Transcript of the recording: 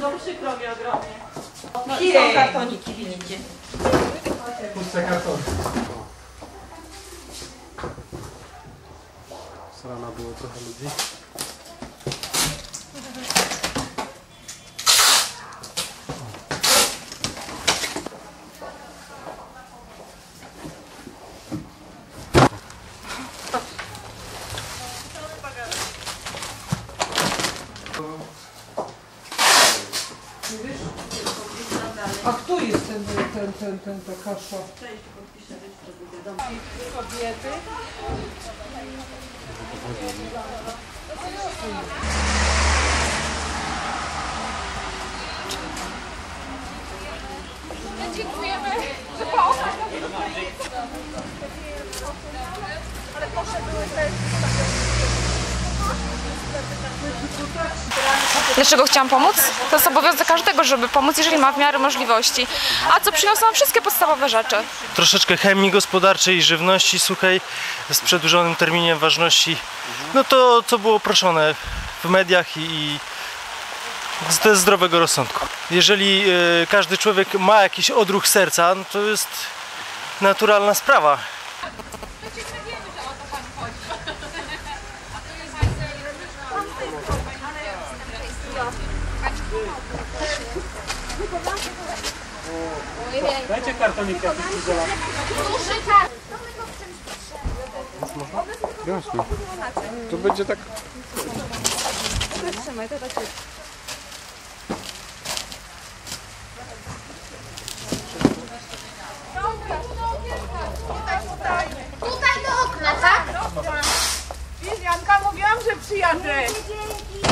No przykro mi ogromnie. No są kartoniki, widzicie. Puste kartony. Z rana było trochę ludzi. A kto jest ten, ten, ten, ten, ta kasza? Kobiety? Dziękujemy, że po Dlaczego chciałam pomóc? To jest obowiązek każdego, żeby pomóc, jeżeli ma w miarę możliwości. A co przyniosą wszystkie podstawowe rzeczy. troszeczkę chemii gospodarczej i żywności suchej z przedłużonym terminem ważności. No to, co było proszone w mediach i, i to zdrowego rozsądku. Jeżeli e, każdy człowiek ma jakiś odruch serca, no to jest naturalna sprawa. Dajcie kartonik jakiś przydziela. Duży karton. Jasne. To będzie tak... Trzymaj, to tak Tutaj do okna, tak? Wiesz, Janka, mówiłam, że przyjadę. Dzięki.